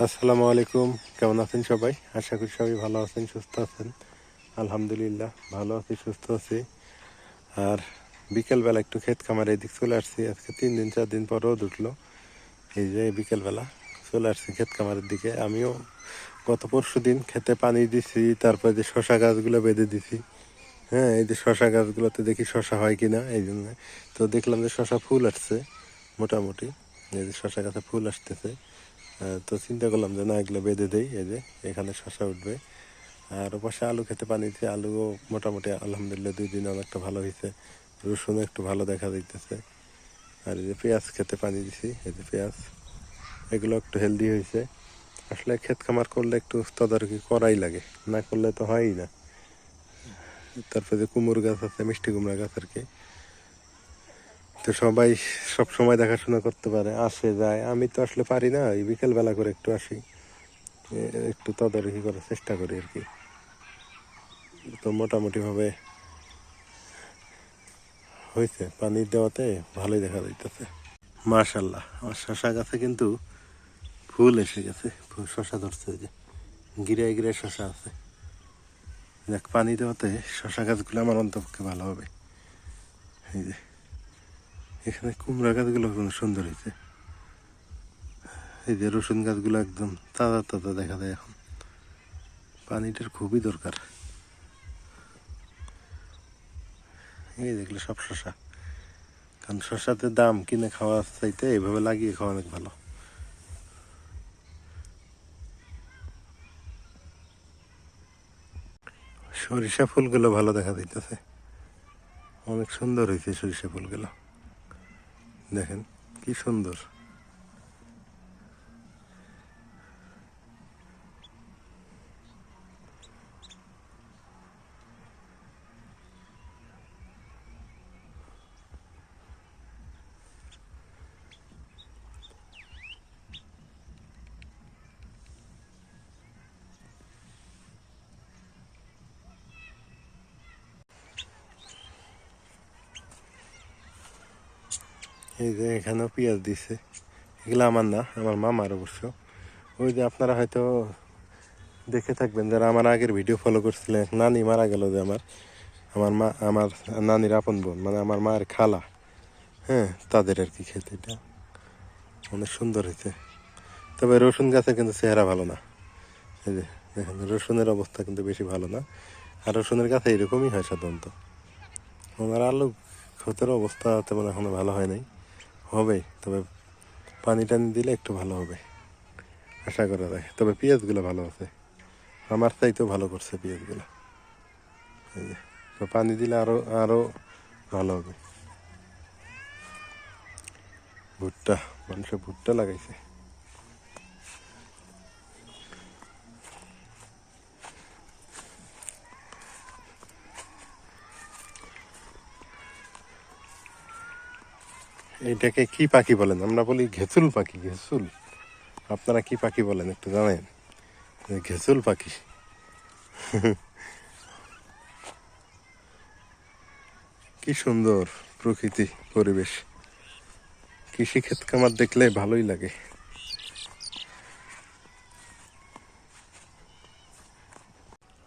আসসালামু আলাইকুম। কেমন আছেন সবাই? আশা করি সবাই ভালো আছেন, সুস্থ আছেন। আলহামদুলিল্লাহ, ভালো আছি, সুস্থ আছি। আর বিকেলবেলা একটু ক্ষেত খামারে এদিক চলে আসছি। আজকে তিন দিন, চার দিন পর রোদ উঠল। এই যে বিকেলবেলা চলে আসছি ক্ষেত খামারের দিকে। আমিও গত পরশু দিন খেতে পানি দিছি, তারপর যে শশা গাছগুলো বেঁধে দিছি। হ্যাঁ এই যে শশা গাছগুলোতে দেখি শশা হয় কি না এই জন্য। তো দেখলাম যে শশা ফুল আসছে, মোটামুটি। এই যে শশা গাছে ফুল আসতেছে। তো চিন্তা করলাম যে না, এগুলো বেঁধে দেই, এই যে এখানে শশা উঠবে। আর ওপাশে আলু খেতে পানি দিচ্ছে আলুও মোটামুটি আলহামদুলিল্লাহ দুই দিন অনেকটা ভালো হয়েছে। রসুনও একটু ভালো দেখা যাইতেছে। আর এই যে পেঁয়াজ খেতে পানি দিছি, এই যে পেঁয়াজ, এগুলো একটু হেলদি হয়েছে। আসলে ক্ষেত খামার করলে একটু তদারকি করাই লাগে, না করলে তো হয়ই না। তারপরে যে কুমড়ো গাছ আছে, মিষ্টি কুমড়া গাছ আর কি তো সবাই সব সময় দেখাশোনা করতে পারে, আসে, যায়। আমি তো আসলে পারি না, এই বিকেল বেলা করে একটু আসি। একটু তদারকি করার চেষ্টা করি আর কি। তো মোটামুটিভাবে হয়েছে, পানি দেওয়াতে ভালোই দেখা যাইতেছে। মাশাল্লাহ, আমার শশা গাছে কিন্তু ফুল এসে গেছে শশা ধরছে যে, গিরায় গিরায় শশা আছে। দেখ পানি দেওয়াতে শশা গাছগুলো আমার অন্তপক্ষে ভালো হবে। এই যে এখানে কুমড়া গাছগুলো সুন্দর হয়েছে। এই যে রসুন গাছগুলো একদম তাজা তাজা দেখা যায় এখন। পানিটার খুবই দরকার। এই দেখলে সব শশা কারণ শশাতে দাম কিনে খাওয়া চাইতে এইভাবে লাগিয়ে খাওয়া অনেক ভালো। সরিষা ফুলগুলো ভালো দেখা যাইতেছে। অনেক সুন্দর হয়েছে সরিষা ফুলগুলো। দেখেন কি সুন্দর। এই যে এখানেও পেঁয়াজ দিছে। এগুলো আমার না, আমার মামার অবশ্য ওই যে আপনারা হয়তো দেখে থাকবেন যারা আমার আগের ভিডিও ফলো করছিলেন, নানি মারা গেল যে আমার। আমার মা, আমার নানির আপন বোন মানে আমার মায়ের খালা। হ্যাঁ তাদের আর কি খেতে এটা। অনেক সুন্দর হয়েছে। তবে রসুন গাছের কিন্তু চেহারা ভালো না। এই যে, দেখেন, রসুনের অবস্থা কিন্তু বেশি ভালো না। আর রসুনের গাছে এরকমই হয় সাধারণত। আমার আলু ক্ষতের অবস্থা তেমন এখনও ভালো হয় নাই। হবে, তবে পানি টানি দিলে একটু ভালো হবে। আশা করা যায়। তবে পেঁয়াজগুলো ভালো আছে। আমার চাইতেও ভালো করছে পেঁয়াজগুলো। তো পানি দিলে আরও আরও ভালো হবে। ভুট্টা, মানুষে ভুট্টা লাগাইছে। এইটাকে কি পাখি বলেন? আমরা বলি ঘেঁচুল পাখি, ঘেঁচুল। আপনারা কি পাখি বলেন একটু জানেন? ঘেঁচুল পাখি। কি সুন্দর প্রকৃতি, পরিবেশ। কৃষি ক্ষেত খামার দেখলে ভালোই লাগে।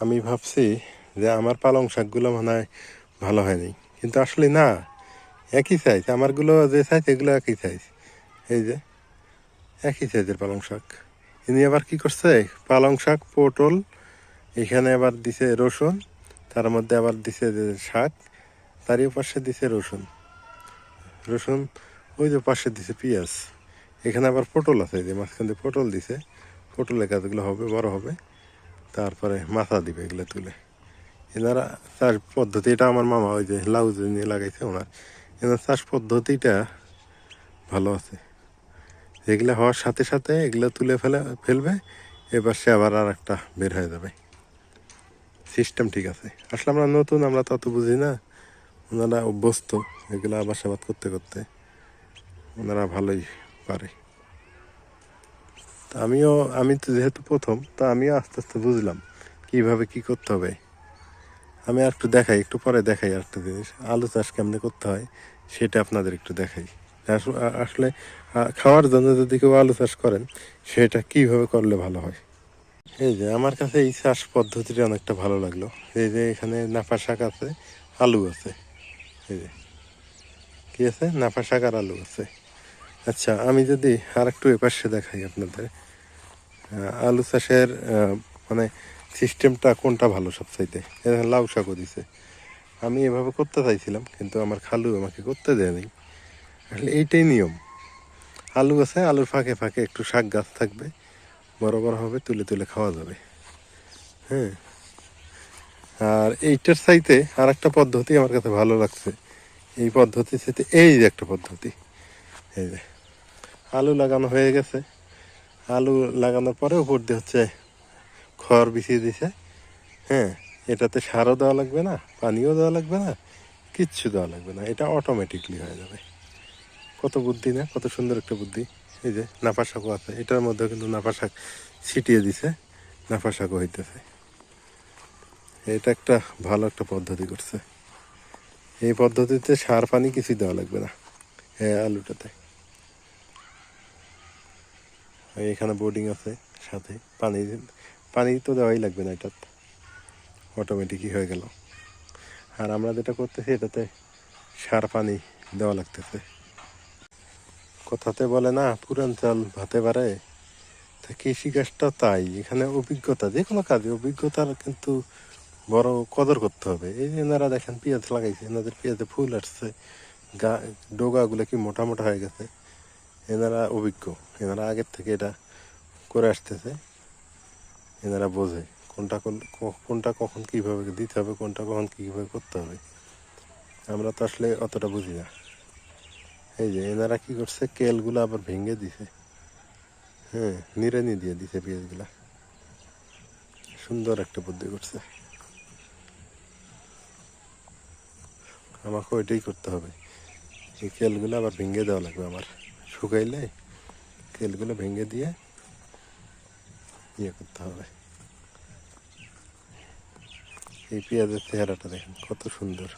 আমি ভাবছি যে আমার পালং শাকগুলো মনে হয় ভালো হয়নি। কিন্তু আসলে না একই সাইজ আমারগুলো যে সাইজ এগুলো একই সাইজ এই যে, একই সাইজের পালং শাক। ইনি আবার কি করছে? পালং শাক, পটল, এখানে আবার দিছে রসুন, তার মধ্যে আবার দিছে শাক, তারই পাশে দিছে রসুন। রসুন, ওই যে পাশে দিছে পেঁয়াজ। এখানে আবার পটল আছে যে মাঝখান দিয়ে পটল দিছে। পটলের গাছগুলো হবে, বড় হবে। তারপরে মাথা দিবে এগুলো তুলে। এনারা চাষ পদ্ধতি, এটা আমার মামা ওই যে লাউ নিয়ে লাগাইছে ওনার। এনার চাষ পদ্ধতিটা ভালো আছে। এগুলো হওয়ার সাথে সাথে এগুলো তুলে ফেলে, ফেলবে, এবার সে আবার আর একটা বের হয়ে যাবে। সিস্টেম ঠিক আছে। আসলে আমরা নতুন, আমরা তত বুঝি না। ওনারা অভ্যস্ত, এগুলো আবাসাবাদ করতে করতে ওনারা ভালোই পারে। তা আমিও, আমি তো যেহেতু প্রথম, তা আমিও আস্তে আস্তে বুঝলাম কীভাবে কি করতে হবে। আমি আর একটু দেখাই, একটু পরে দেখাই আর একটা জিনিস। আলু চাষ কেমনে করতে হয় সেটা আপনাদের একটু দেখাই। আস- আসলে খাওয়ার জন্য যদি কেউ আলু চাষ করেন, সেটা কীভাবে করলে ভালো হয়? এই যে, আমার কাছে এই চাষ পদ্ধতিটা অনেকটা ভালো লাগল। এই যে, এখানে নাফা শাক আছে, আলু আছে। এই যে, কি আছে? নাফা শাক আর আলু আছে। আচ্ছা আমি যদি আর একটু এপাশে দেখাই আপনাদের। আলু চাষের মানে সিস্টেমটা কোনটা ভালো সবচাইতে? লাউ শাকও দিছে। আমি এভাবে করতে চাইছিলাম, কিন্তু আমার খালু আমাকে করতে দেয় দেয়নি। আসলে এইটাই নিয়ম। আলু আছে, আলুর ফাঁকে ফাঁকে একটু শাক গাছ থাকবে বড় বড় হবে, তুলে তুলে খাওয়া যাবে। হ্যাঁ। আর এইটার চাইতে আর একটা পদ্ধতি আমার কাছে ভালো লাগছে। এই পদ্ধতির সাথে এই যে একটা পদ্ধতি। এই যে, আলু লাগানো হয়ে গেছে। আলু লাগানোর পরে উপর দিয়ে হচ্ছে খড় বিছিয়ে দিছে। হ্যাঁ এটাতে সারও দেওয়া লাগবে না, পানিও দেওয়া লাগবে না, কিচ্ছু দেওয়া লাগবে না। এটা অটোমেটিকলি হয়ে যাবে। কত বুদ্ধি না, কত সুন্দর একটা বুদ্ধি। এই যে নাফা শাকও আছে, এটার মধ্যে কিন্তু নাফা শাক ছিটিয়ে দিছে, নাফা শাকও হইতেছে। এটা একটা ভালো একটা পদ্ধতি করছে। এই পদ্ধতিতে সার, পানি কিছুই দেওয়া লাগবে না হ্যাঁ আলুটাতে। এখানে বোর্ডিং আছে, সাথে পানি পানি তো দেওয়াই লাগবে না, এটা অটোমেটিকই হয়ে গেল। আর আমরা যেটা করতেছি, এটাতে সার পানি দেওয়া লাগতেছে। কথাতে বলে না, পুরান চাল ভাতে পারে, তা কৃষিকাজটা তাই। এখানে অভিজ্ঞতা, যে কোনো কাজে অভিজ্ঞতার কিন্তু বড় কদর করতে হবে। এই যে এনারা দেখেন পেঁয়াজ লাগাইছে, এনাদের পেঁয়াজে ফুল আসছে, গা, ডোগাগুলো কি মোটা মোটা হয়ে গেছে, এনারা অভিজ্ঞ। এনারা আগের থেকে এটা করে আসতেছে। এনারা বোঝে কোনটা কোন- কোনটা কখন কীভাবে দিতে হবে, কোনটা কখন কীভাবে করতে হবে। আমরা তো আসলে অতটা বুঝি না। এই যে এনারা কী করছে, কেলগুলো আবার ভেঙে দিছে। হ্যাঁ নিড়ানি দিয়ে দিছে পেঁয়াজগুলা। সুন্দর একটা বুদ্ধি করছে। আমাকে ওইটাই করতে হবে। এই কেলগুলো আবার ভেঙে দেওয়া লাগবে আমার। শুকাইলে কেলগুলো ভেঙে দিয়ে ইয়ে করতে হবে। এই পেঁয়াজের চেহারাটা দেখেন, কত সুন্দর।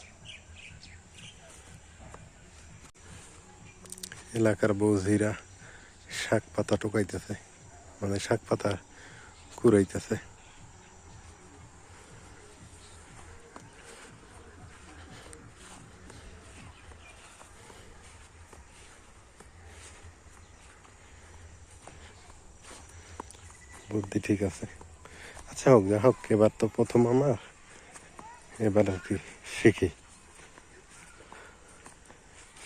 এলাকার বৌঝিরা শাক পাতা টোকাইতেছে মানে শাক পাতা কুড়াইতেছে। বুদ্ধি ঠিক আছে। আচ্ছা হোক, যা হোক, এবার তো প্রথম আমার। এবার আর কি শিখি।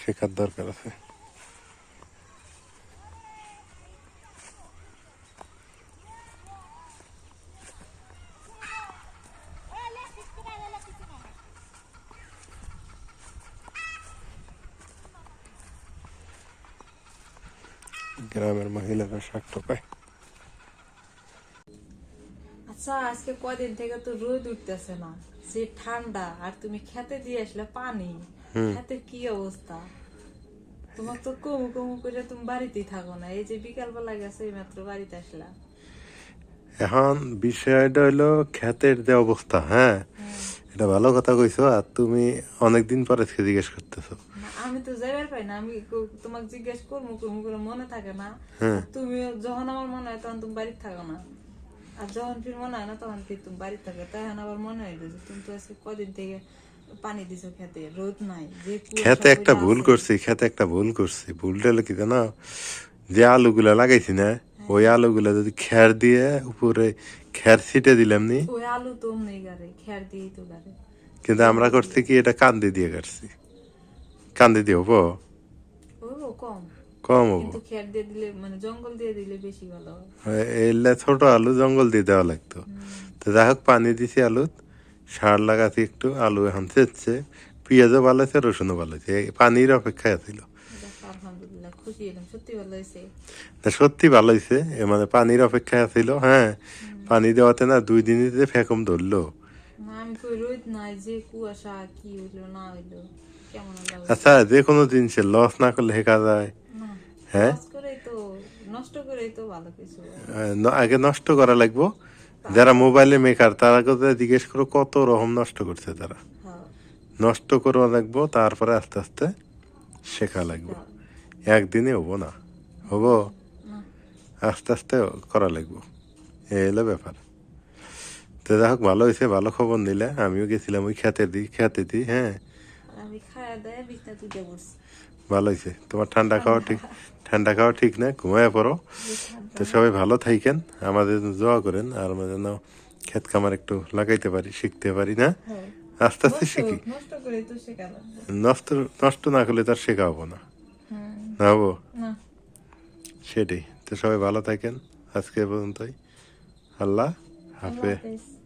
শেখার দরকার আছে। গ্রামের মহিলারা শাক টোকায় আচ্ছা আজকে কদিন থেকে তো রোদ উঠতেছে না যে ঠান্ডা আর তুমি খেতে দিয়ে আসলে পানি। খেতে কি অবস্থা? তোমার তো কমু কমু করে তুমি বাড়িতেই থাকো না এই যে বিকাল বেলা গেছে এই মাত্র বাড়িতে আসলাম এখন বিষয়টা হলো খ্যাতের যে অবস্থা হ্যাঁ? এটা ভালো কথা কইছো আর তুমি অনেকদিন পরে আজকে জিজ্ঞেস করতেছো। আমি তো যাইবার পাই না আমি তোমাকে জিজ্ঞেস করব করব করে মনে থাকে না। হ্যাঁ। তুমি যখন আমার মনে হয় তখন তুমি বাড়িতে থাকো না। আর যখন ফির মনে হয় না তখন ফির তুমি বাড়িতে থাকো তখন আবার মনে হয় যে তুমি তো আজকে কদিন থেকে পানি দিছো খেতে রোদ নাই যে খেতে একটা ভুল করছি খেতে একটা ভুল করছি। ভুলটা হলো কি জানো? যে আলুগুলা লাগাইছি না ওই আলুগুলা যদি খ্যার দিয়ে উপরে খ্যার ছিটে দিলাম নি ওই আলু তো নেই গারে খেয়ার দিয়েই তো গারে কিন্তু আমরা করছি কি এটা কান্দি দিয়ে কাটছি কান্দি দিয়ে হব ও কম। কম হব। কিন্তু দিয়ে দিলে মানে জঙ্গল দিয়ে দিলে বেশি ভালো এলে ছোট আলু জঙ্গল দিয়ে দেওয়া লাগতো। তো যাই হোক পানি দিছি আলু সার লাগাছি একটু আলু এখন চেচ্ছে পেঁয়াজও ভালো হয়েছে রসুনও ভালো এই পানির অপেক্ষায় ছিল যাক, আলহামদুলিল্লাহ খুশি হলাম সত্যি ভালো হয়েছে। মানে পানির অপেক্ষায় ছিল হ্যাঁ। পানি দেওয়াতে না দুই দিনিতে ফেকম ধরলো। আমি রোদ নাই যে কুয়াশা কি হইল না হইল। আচ্ছা যে কোনো জিনিসের লস না করলে হেকা যায়। হ্যাঁ? হয়। আগে নষ্ট করা লাগবো। যারা মোবাইলে মেকার তারা জিজ্ঞেস করো কত রকম নষ্ট করছে তারা? হ্যাঁ। নষ্ট করা লাগবো তারপরে আস্তে আস্তে শেখা লাগবে। হ্যাঁ। একদিনে হব না। হব? আস্তে আস্তে করা লাগবো। এই হলো ব্যাপার। তো যাই হোক ভালো হয়েছে ভালো খবর নিলে। আমিও গেছিলাম ওই খেতে দিই খেতে দিই হ্যাঁ আর আমি খাওয়া দাওয়া বিছনা তুলে বসছি ভালো হয়েছে। তোমার ঠান্ডা খাওয়া ঠিক ঠান্ডা খাওয়া ঠিক না? ঘুমায় পড়ো। তো সবাই ভালো থাকেন আমাদের দোয়া করেন আর আমরা যেন ক্ষেত খামার একটু লাগাইতে পারি শিখতে পারি না? হ্যাঁ। আস্তে আস্তে শিখি। নষ্ট নষ্ট না করলে তার শেখা হব না। না হব? সেটাই। তো সবাই ভালো থাকেন। আজকে পর্যন্তই। আল্লাহ আল্লাহ হাফে হাফেজ।